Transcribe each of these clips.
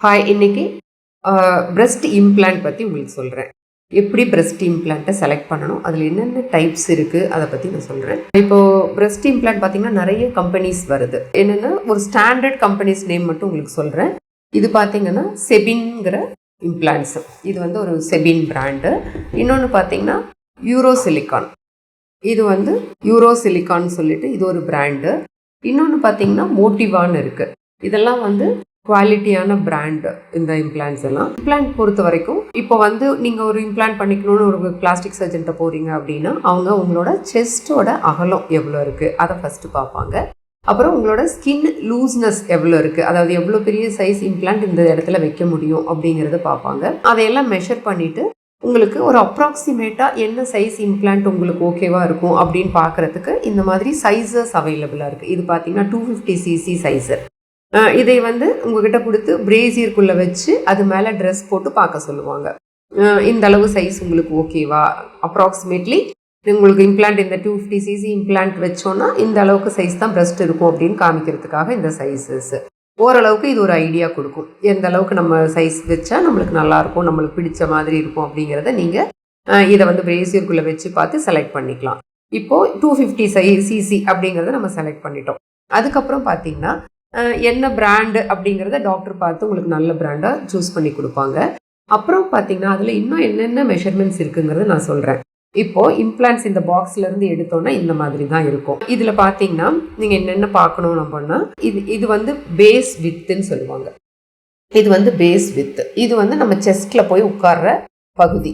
Hi இன்னைக்கு breast implant பற்றி உங்களுக்கு சொல்கிறேன் எப்படி பிரஸ்ட் இம்ப்ளான்ட்டை செலக்ட் பண்ணணும்? அதில் என்னென்ன டைப்ஸ் இருக்குது அதை பற்றி நான் சொல்கிறேன் இப்போது பிரஸ்ட் இம்ப்ளான்ட் பார்த்திங்கன்னா நிறைய கம்பெனிஸ் வருது. என்னென்னா ஒரு ஸ்டாண்டர்ட் கம்பெனிஸ் நேம் மட்டும் உங்களுக்கு சொல்கிறேன் இது பார்த்தீங்கன்னா செபின்ங்கிற இம்ப்ளான்ட்ஸ் இது வந்து ஒரு செபின் பிராண்டு இன்னொன்று பார்த்திங்கன்னா யூரோ சிலிக்கான் இது வந்து யூரோ சிலிக்கான் சொல்லிட்டு இது ஒரு பிராண்டு இன்னொன்று பார்த்தீங்கன்னா மோட்டிவான்னு இருக்குது இதெல்லாம் வந்து குவாலிட்டியான பிராண்ட் இந்த இம்ப்ளான்ஸ் எல்லாம். இம்ப்ளான்ட் பொறுத்த வரைக்கும் இப்போ வந்து நீங்கள் ஒரு இம்ப்ளான்ட் பண்ணிக்கணும்னு ஒரு பிளாஸ்டிக் சர்ஜன்ட்ட போகிறீங்க அப்படின்னா அவங்க உங்களோட செஸ்ட்டோட அகலம் எவ்வளோ இருக்குது அதை ஃபஸ்ட்டு பார்ப்பாங்க. அப்புறம் உங்களோட ஸ்கின் லூஸ்னஸ் எவ்வளோ இருக்குது அதாவது எவ்வளோ பெரிய சைஸ் இம்ப்ளான்ட் இந்த இடத்துல வைக்க முடியும் அப்படிங்கிறத பார்ப்பாங்க. அதையெல்லாம் மெஷர் பண்ணிவிட்டு உங்களுக்கு ஒரு அப்ராக்சிமேட்டாக என்ன சைஸ் இம்ப்ளான்ட் உங்களுக்கு ஓகேவாக இருக்கும் அப்படின்னு பார்க்குறதுக்கு இந்த மாதிரி சைஸஸ் அவைலபிளாக இருக்குது இது பார்த்தீங்கன்னா டூ ஃபிஃப்டி சிசி சைஸர் இதை வந்து உங்ககிட்ட கொடுத்து பிரேசியர்க்குள்ளே வச்சு அது மேலே ட்ரெஸ் போட்டு பார்க்க சொல்லுவாங்க. இந்த அளவு சைஸ் உங்களுக்கு ஓகேவா அப்ராக்சிமேட்லி உங்களுக்கு இம்ப்ளான்ட் இந்த டூ ஃபிஃப்டி சிசி இம்ப்ளான்ட் வச்சோன்னா இந்த அளவுக்கு சைஸ் தான் பிரஸ்ட் இருக்கும் அப்படின்னு காமிக்கிறதுக்காக இந்த சைஸஸ் ஓரளவுக்கு இது ஒரு ஐடியா கொடுக்கும். எந்த அளவுக்கு நம்ம சைஸ் வச்சா நம்மளுக்கு நல்லாயிருக்கும் நம்மளுக்கு பிடிச்ச மாதிரி இருக்கும் அப்படிங்கிறத நீங்கள் இதை வந்து பிரேசியர்க்குள்ளே வச்சு பார்த்து செலக்ட் பண்ணிக்கலாம். இப்போது டூ ஃபிஃப்டி சை சிசி அப்படிங்கிறத நம்ம செலக்ட் பண்ணிட்டோம். அதுக்கப்புறம் பார்த்தீங்கன்னா என்ன பிராண்டு அப்படிங்கிறத டாக்டர் பார்த்து உங்களுக்கு நல்ல பிராண்டாக சூஸ் பண்ணி கொடுப்பாங்க. அப்புறம் பார்த்தீங்கன்னா அதில் இன்னும் என்னென்ன மெஷர்மெண்ட்ஸ் இருக்குங்கிறத நான் சொல்கிறேன் இப்போ இம்ப்ளான்ஸ் இந்த பாக்ஸ்ல இருந்து எடுத்தோம்னா இந்த மாதிரி தான் இருக்கும். இதுல பாத்தீங்கன்னா நீங்க என்னென்ன பார்க்கணும் அப்படின்னா இது இது வந்து பேஸ் வித்துன்னு சொல்லுவாங்க. இது வந்து பேஸ் வித் இது வந்து நம்ம செஸ்ட்ல போய் உட்கார்ற பகுதி.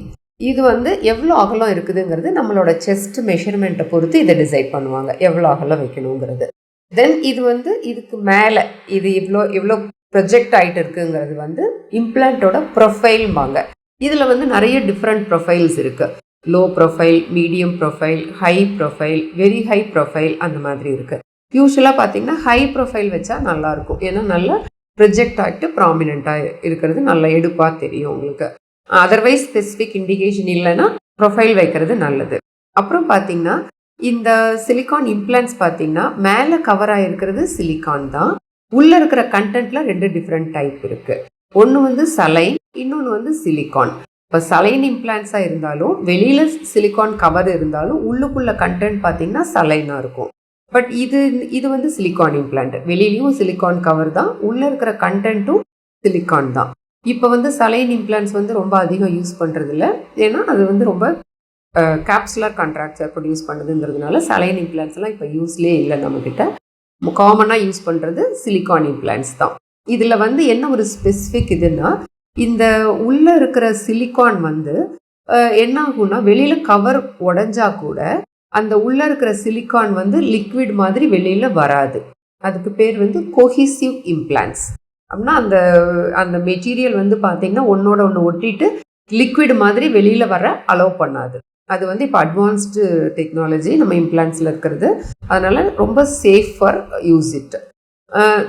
இது வந்து எவ்வளோ அகலம் இருக்குதுங்கிறது நம்மளோட செஸ்ட் மெஷர்மெண்ட்டை பொறுத்து இதை டிசைட் பண்ணுவாங்க. எவ்வளோ அகலம் வைக்கணுங்கிறது. தென் இது வந்து இதுக்கு மேலே இது இவ்வளோ இவ்வளோ ப்ரொஜெக்ட் ஆகிட்டு இருக்குங்கிறது வந்து இம்ப்ளான்ட்டோட ப்ரொஃபைல்பாங்க இதில் வந்து நிறைய டிஃப்ரெண்ட் ப்ரொஃபைல்ஸ் இருக்குது low profile medium profile high profile very high profile அந்த மாதிரி இருக்குது யூஸ்வலாக பார்த்தீங்கன்னா ஹை ப்ரொஃபைல் வச்சா நல்லாயிருக்கும் ஏன்னா நல்லா ப்ரொஜெக்ட் ஆகிட்டு ப்ராமினெண்ட்டாக இருக்கிறது நல்லா எடுப்பாக தெரியும் உங்களுக்கு. அதர்வைஸ் ஸ்பெசிஃபிக் இண்டிகேஷன் இல்லைன்னா ப்ரொஃபைல் வைக்கிறது நல்லது. அப்புறம் பார்த்தீங்கன்னா இந்த சிலிக்கான் இம்ப்ளான்ஸ் பார்த்தீங்கன்னா மேலே கவர் ஆகிருக்கிறது சிலிக்கான் தான். உள்ளே இருக்கிற கண்டென்ட்ல ரெண்டு டிஃப்ரெண்ட் டைப் இருக்குது ஒன்று வந்து சலைன் இன்னொன்று வந்து சிலிக்கான் இப்போ சலைன் இம்ப்ளான்ஸாக இருந்தாலும் வெளியில் சிலிக்கான் கவர் இருந்தாலும் உள்ளுக்குள்ள கண்டென்ட் பார்த்தீங்கன்னா சலைனாக இருக்கும். பட் இது இது வந்து சிலிக்கான் இம்ப்ளான்ட் வெளியிலையும் சிலிக்கான் கவர் தான் உள்ளே இருக்கிற கண்டென்ட்டும் சிலிக்கான் தான். இப்போ வந்து சலைன் இம்ப்ளான்ஸ் வந்து ரொம்ப அதிகம் யூஸ் பண்ணுறதில்ல ஏன்னா அது வந்து ரொம்ப கேப்சுலர் கான்ட்ராக்சர் ப்ரொடியூஸ் பண்ணுதுங்கிறதுனால சலைன் இம்ப்ளான்ஸ்லாம் இப்போ யூஸ்லேயே இல்லை நம்மக்கிட்ட காமனாக யூஸ் பண்ணுறது சிலிக்கான் இம்ப்ளான்ஸ் தான். இதில் வந்து என்ன ஒரு ஸ்பெசிஃபிக் இதுன்னா இந்த உள்ளே இருக்கிற சிலிக்கான் வந்து என்ன ஆகும்னா வெளியில் கவர் உடஞ்சா கூட அந்த உள்ளே இருக்கிற சிலிக்கான் வந்து லிக்விட் மாதிரி வெளியில் வராது. அதுக்கு பேர் வந்து கொஹிசிவ் இம்ப்ளான்ஸ் அப்படின்னா அந்த அந்த மெட்டீரியல் வந்து பார்த்திங்கன்னா ஒன்றோட ஒன்று ஒட்டிட்டு லிக்விட் மாதிரி வெளியில் வர அலோவ் பண்ணாது. அது வந்து இப்போ அட்வான்ஸ்டு டெக்னாலஜி நம்ம இம்ப்ளான்ஸில் இருக்கிறது. அதனால் ரொம்ப safe for use it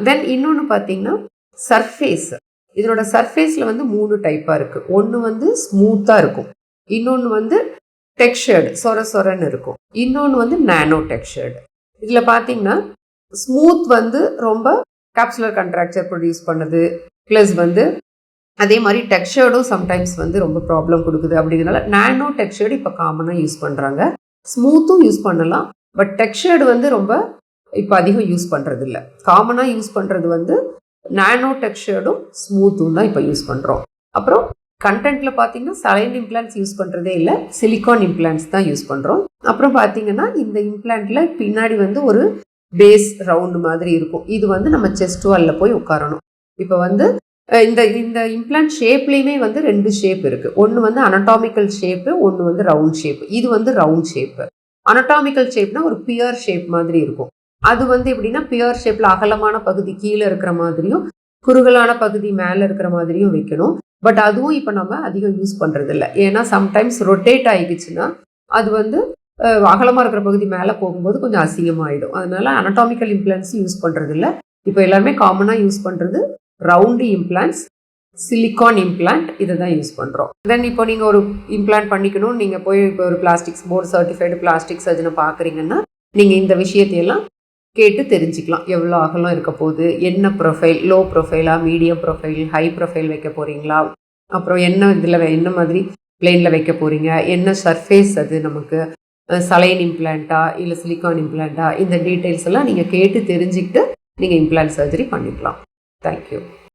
then இன்னொன்று பார்த்தீங்கன்னா சர்ஃபேஸ் இதனோட சர்ஃபேஸில் வந்து மூணு டைப்பாக இருக்குது ஒன்று வந்து ஸ்மூத்தாக இருக்கும். இன்னொன்று வந்து டெக்ஸ்டர்டு சொர சொரன்னு இருக்கும். இன்னொன்று வந்து நேனோ டெக்ஸ்டர்டு இதில் பார்த்தீங்கன்னா ஸ்மூத் வந்து ரொம்ப கேப்சுலர் கண்ட்ராக்சர் ப்ரொடியூஸ் பண்ணுது. ப்ளஸ் வந்து அதே மாதிரி டெக்ஸ்டர்டும் சம்டைம்ஸ் வந்து ரொம்ப ப்ராப்ளம் கொடுக்குது அப்படிங்கிறனால நேனோ டெக்ஸ்டர்டு இப்போ காமனாக யூஸ் பண்ணுறாங்க ஸ்மூத்தும் யூஸ் பண்ணலாம். பட் டெக்ஸ்டர்டு வந்து ரொம்ப இப்போ அதிகம் யூஸ் பண்ணுறது இல்லை காமனாக யூஸ் பண்ணுறது வந்து நானோ டெக்ஸ்டர்டும் ஸ்மூத்தும் தான் இப்போ யூஸ் பண்ணுறோம் அப்புறம் கண்டென்ட்டில் பார்த்தீங்கன்னா சலைன் இம்ப்ளான்ஸ் யூஸ் பண்ணுறதே இல்லை சிலிக்கான் இம்ப்ளான்ஸ் தான் யூஸ் பண்ணுறோம் அப்புறம் பார்த்தீங்கன்னா இந்த இம்ப்ளான்ட்டில் பின்னாடி வந்து ஒரு பேஸ் ரவுண்டு மாதிரி இருக்கும். இது வந்து நம்ம செஸ்ட் வாலில் போய் உட்காரணும். இப்போ வந்து இந்த இந்த இம்ப்ளான்ட் ஷேப்லேயுமே வந்து ரெண்டு ஷேப் இருக்குது ஒன்று வந்து அனட்டாமிக்கல் ஷேப்பு ஒன்று வந்து ரவுண்ட் ஷேப் இது வந்து ரவுண்ட் ஷேப்பு அனட்டாமிக்கல் ஷேப்னா ஒரு பியர் ஷேப் மாதிரி இருக்கும். அது வந்து எப்படின்னா பியர் ஷேப்பில் அகலமான பகுதி கீழே இருக்கிற மாதிரியும் குறுகலான பகுதி மேலே இருக்கிற மாதிரியும் வைக்கணும். பட் அதுவும் இப்போ நம்ம அதிகம் யூஸ் பண்ணுறது இல்லை ஏன்னா சம்டைம்ஸ் ரொட்டேட் ஆகிடுச்சுன்னா அது வந்து அகலமாக இருக்கிற பகுதி மேலே போகும்போது கொஞ்சம் அசிங்கமாகிடும் அதனால அனட்டாமிக்கல் இம்ப்ளான்ஸும் யூஸ் பண்ணுறது இல்லை இப்போ எல்லாருமே காமனாக யூஸ் பண்ணுறது ரவுண்டு இம்ப்ளான்ஸ் சிலிக்கான் இம்ப்ளான்ட் இதை தான் யூஸ் பண்ணுறோம் தென் இப்போ நீங்கள் ஒரு இம்ப்ளான்ட் பண்ணிக்கணும் நீங்கள் போய் இப்போ ஒரு பிளாஸ்டிக்ஸ் போர்டு சர்டிஃபைடு பிளாஸ்டிக் சர்ஜனை பார்க்குறீங்கன்னா நீங்கள் இந்த விஷயத்தையெல்லாம் கேட்டு தெரிஞ்சுக்கலாம். எவ்வளோ அகலம் இருக்க போகுது என்ன ப்ரொஃபைல் லோ ப்ரொஃபைலா மீடியம் ப்ரொஃபைல் ஹை ப்ரொஃபைல் வைக்க போகிறீங்களா அப்புறம் என்ன இதில் என்ன மாதிரி பிளேனில் வைக்க போகிறீங்க என்ன சர்ஃபேஸ் அது நமக்கு? சலைன் இம்ப்ளான்ட்டா இல்லை சிலிக்கான் இம்ப்ளான்ட்டா இந்த டீட்டெயில்ஸ் எல்லாம் நீங்கள் கேட்டு தெரிஞ்சுக்கிட்டு நீங்கள் இம்ப்ளான்ட் சர்ஜரி பண்ணிக்கலாம். Thank you.